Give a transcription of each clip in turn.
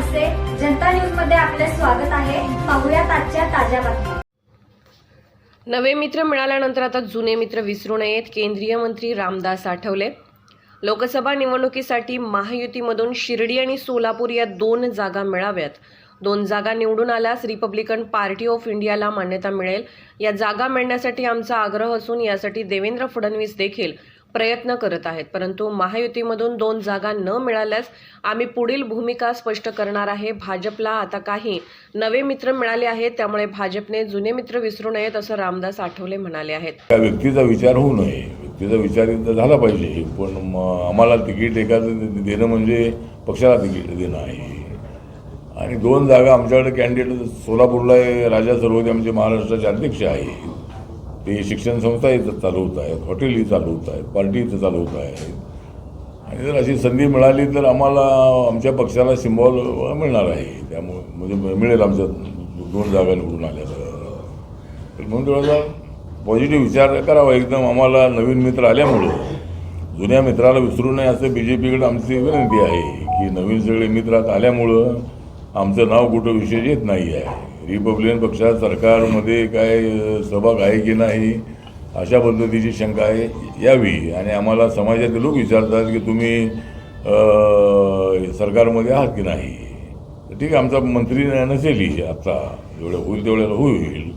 जनता न्यूजमध्ये आपले स्वागत आहे. पाहूयात आजच्या ताज्या बातम्या. नवे मित्र मिळाल्यानंतर आता जुने मित्र विसरू नयेत केंद्रीय मंत्री रामदास आठवले. लोकसभा निवडणुकीसाठी महायुतीमधून शिर्डी आणि सोलापूर या दोन जागा मिळाव्यात. दोन जागा निवडून आल्यास रिपब्लिकन पार्टी ऑफ इंडियाला मान्यता मिळेल. या जागा मिळण्यासाठी आमचा आग्रह असून यासाठी देवेंद्र फडणवीस देखील प्रयत्न करत आहेत. परंतु महायुतीमधून दोन जागा न मिळाल्यास आम्ही पुढील भूमिका स्पष्ट करणार आहे. भाजपला आता काही नवे मित्र मिळाले आहेत. त्यामुळे भाजपने जुने मित्र विसरू नयेत असं रामदास आठवले म्हणाले आहेत. त्या व्यक्तीचा विचार होऊ नये. व्यक्तीचा विचार झाला पाहिजे. पण मग आम्हाला तिकीट एखादं देणं म्हणजे पक्षाला तिकीट देणं आहे. आणि दोन जागा आमच्याकडे कॅन्डिडेट सोलापूरला राजा सर्वोदय आमचे महाराष्ट्राचे अध्यक्ष आहेत. ते शिक्षण संस्था इथं चालवत आहेत हॉटेलही चालवत आहेत पार्टी इथं चालवत आहेत. आणि जर अशी संधी मिळाली तर आम्हाला आमच्या पक्षाला सिम्बॉल मिळणार आहे. त्यामुळे म्हणजे मिळेल आमच्या दोन जागा निवडून आल्या तर म्हणून थोडासा पॉझिटिव्ह विचार करावा. एकदम आम्हाला नवीन मित्र आल्यामुळं जुन्या मित्राला विसरू नये असं बी जे पीकडे आमची विनंती आहे की नवीन सगळे मित्र आता आल्यामुळं आमचं नाव कुठं विशेष येत नाही आहे रिपब्लिकन पक्षात सरकारमध्ये काय सहभाग आहे की नाही अशा पद्धतीची शंका आहे यावी. आणि आम्हाला समाजातील लोक विचारतात की तुम्ही सरकारमध्ये आहात की नाही? ठीक आहे आमचा मंत्री नसेलही आता. जेवढं होईल तेवढ्याला होईल.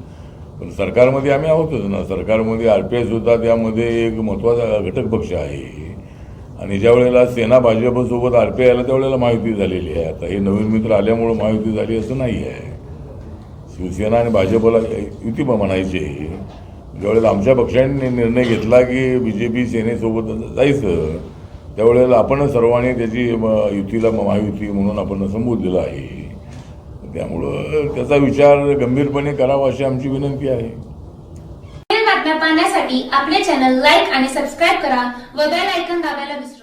पण सरकारमध्ये आम्ही आहोतच ना. सरकारमध्ये आर पी आय सुद्धा त्यामध्ये एक महत्त्वाचा घटक पक्ष आहे. आणि ज्या वेळेला सेना भाजपसोबत आर पी आयला त्यावेळेला माहिती झालेली आहे. आता हे नवीन मित्र आल्यामुळं माहिती झाली असं नाही आहे. शिवसेना आणि भाजपला युती म्हणायचे ज्यावेळेला आमच्या पक्षाने निर्णय घेतला की बी जे पी सेनेसोबत जायचं त्यावेळेला आपण सर्वांनी त्याची म, युतीला महायुती म्हणून आपण संबोधलेलं आहे. त्यामुळं त्याचा विचार गंभीरपणे करावा अशी आमची विनंती आहे. बातम्या पाहण्यासाठी आपले चॅनल लाईक आणि सबस्क्राईब करा व बेल ऐकन दाबायला विसरू